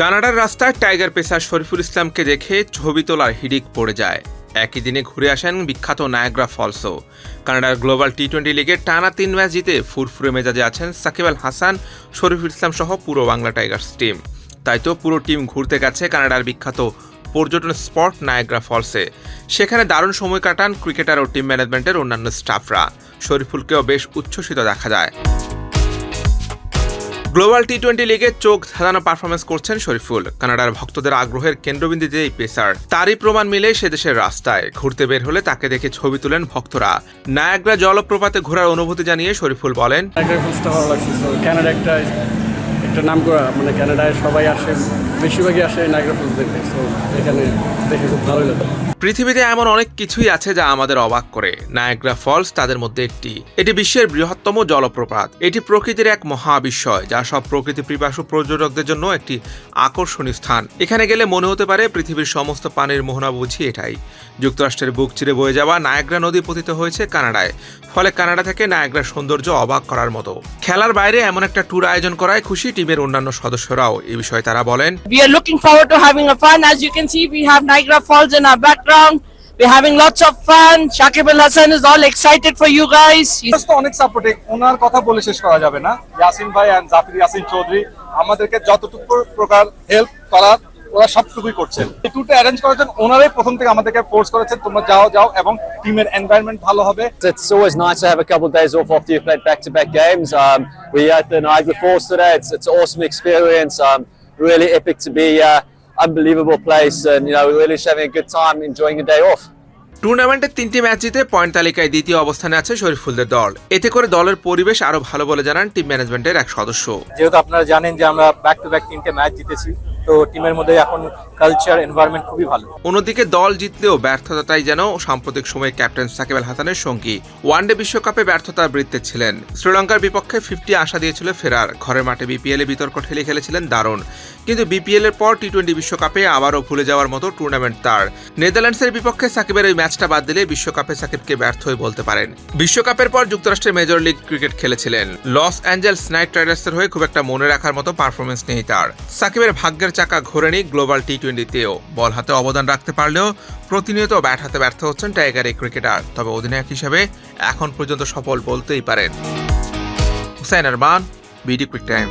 কানাডার রাস্তায় tiger pacer Shariful ইসলামকে দেখে ছবি তোলার হিড়িক পড়ে যায়। একই দিনে ঘুরে আসেন বিখ্যাত নায়াগ্রা ফলসও। কানাডার গ্লোবাল টি টোয়েন্টি লিগে টানা তিন ম্যাচ জিতে ফুরফুরে মেজাজে আছেন সাকিব আল হাসান, শরীফুল ইসলাম সহ পুরো বাংলা টাইগার্স টিম। তাই তো পুরো টিম ঘুরতে গেছে কানাডার বিখ্যাত পর্যটন স্পট নায়াগ্রা ফলসে। সেখানে দারুণ সময় কাটান ক্রিকেটার ও টিম ম্যানেজমেন্টের অন্যান্য স্টাফরা। শরীফুলকেও বেশ উচ্ছ্বসিত দেখা যায়। গ্লোবাল টি টোয়েন্টি লিগে চোখ ধাঁধানো পারফরমেন্স করছেন শরীফুল। কানাডার ভক্তদের আগ্রহের কেন্দ্রবিন্দুতে এই পেসার। তারই প্রমাণ মিলে সে দেশের রাস্তায়। ঘুরতে বের হলে তাকে দেখে ছবি তুলেন ভক্তরা। নায়াগ্রা জলপ্রপাতে ঘোরার অনুভূতি জানিয়ে শরীফুল বলেন একটা নাম করা। মানে ক্যানাডায় সবাই আসে বেশিরভাগই আসে দেখতে এখানে দেখে খুব ভালোই লাগে পৃথিবীতে এমন অনেক কিছুই আছে যা আমাদের অবাক করে। নায়াগ্রা ফলস তাদের মধ্যে একটি। এটি বিশ্বের বৃহত্তম জলপ্রপাত। এটি প্রকৃতির এক মহাবিস্ময়, যা সব প্রকৃতি পিপাসু পর্যটকদের জন্য একটি আকর্ষণীয় স্থান। এখানে গেলে মনে হতে পারে পৃথিবীর সমস্ত পানির মোহনা বুঝি এটাই। যুক্তরাষ্ট্রের বুক চিরে বয়ে যাওয়া নায়াগ্রা নদী পতিত হয়েছে কানাডায়, ফলে কানাডা থেকে নায়াগ্রার সৌন্দর্য অবাক করার মতো। খেলার বাইরে এমন একটা ট্যুর আয়োজন করায় খুশি টিমের অন্যান্য সদস্যরাও। এ বিষয়ে তারা বলেন We are looking forward to having a fun. As you can see, we have Niagara Falls in our background. We're having lots of fun. Shakib Al Hassan is all excited for you guys. He's তো অনেক supporting ওনার কথা বলে শেষ করা যাবে না ইয়াসিন ভাই and Zafar Yasin Chowdhury আমাদেরকে যতটুকু প্রকার হেল্প করার ওরা সবটুকুই করছেন এই ট্যুরটা অ্যারেঞ্জ করার জন্য ওনারাই প্রথম থেকে আমাদেরকে ফোর্স করেছেন তোমরা যাও যাও এবং টিমের এনভায়রনমেন্ট ভালো হবে It's always nice to have a couple of days off after you've played back-to-back games. Um, we're at the Niagara Falls today. It's, it's an awesome experience. Um, really epic to be uh, unbelievable place, and you know we're really just having a good time, enjoying a day off. টুর্নামেন্টের তিনটি match জিতে point তালিকায় দ্বিতীয় অবস্থানে আছে শরীফুলদের দল এতে করে দলের পরিবেশ আরও ভালো বলে জানান টিম ম্যানেজমেন্টের এক সদস্য যেহেতু আপনারা জানেন যে আমরা ব্যাক টু ব্যাক তিনটে ম্যাচ জিতেছি তো টিমের মধ্যে এখন কালচার এনভায়রনমেন্ট খুবই ভালো। অন্যদিকে দল জিতলেও ব্যর্থতাটাই যেন সাম্প্রতিক সময়ে ক্যাপ্টেন সাকিব আল হাসানের সঙ্গী। ওয়ানডে বিশ্বকাপে ব্যর্থতার বৃত্তে ছিলেন। শ্রীলঙ্কার বিপক্ষে ফিফটি আশা দিয়েছিল ফেরার। ঘরের মাঠে বিপিএল এ বিতর্ক ঠেলে খেলেছিলেন দারুণ। কিন্তু বিপিএল এর পর টি টোয়েন্টি বিশ্বকাপে আবারও ভুলে যাওয়ার মতো টুর্নামেন্ট তার। নেদারল্যান্ডসের বিপক্ষে সাকিবের ওই ম্যাচটা বাদ দিলে বিশ্বকাপে সাকিবকে ব্যর্থই বলতে পারেন। বিশ্বকাপের পর যুক্তরাষ্ট্রের মেজর লিগ ক্রিকেট খেলেছিলেন। লস অ্যাঞ্জেলস নাইট রাইডার্সের হয়ে খুব একটা মনে রাখার মতো পারফরমেন্স নেই তার। সাকিবের ভাগ্যের চাকা ঘোরেনি গ্লোবাল টি টোয়েন্টিতেও বল হাতে অবদান রাখতে পারলেও প্রতিনিয়ত ব্যাট হাতে ব্যর্থ হচ্ছেন টাইগার এই ক্রিকেটার তবে অধিনায়ক হিসেবে এখন পর্যন্ত সফল বলতেই পারেন। Hussain Arman BD quick time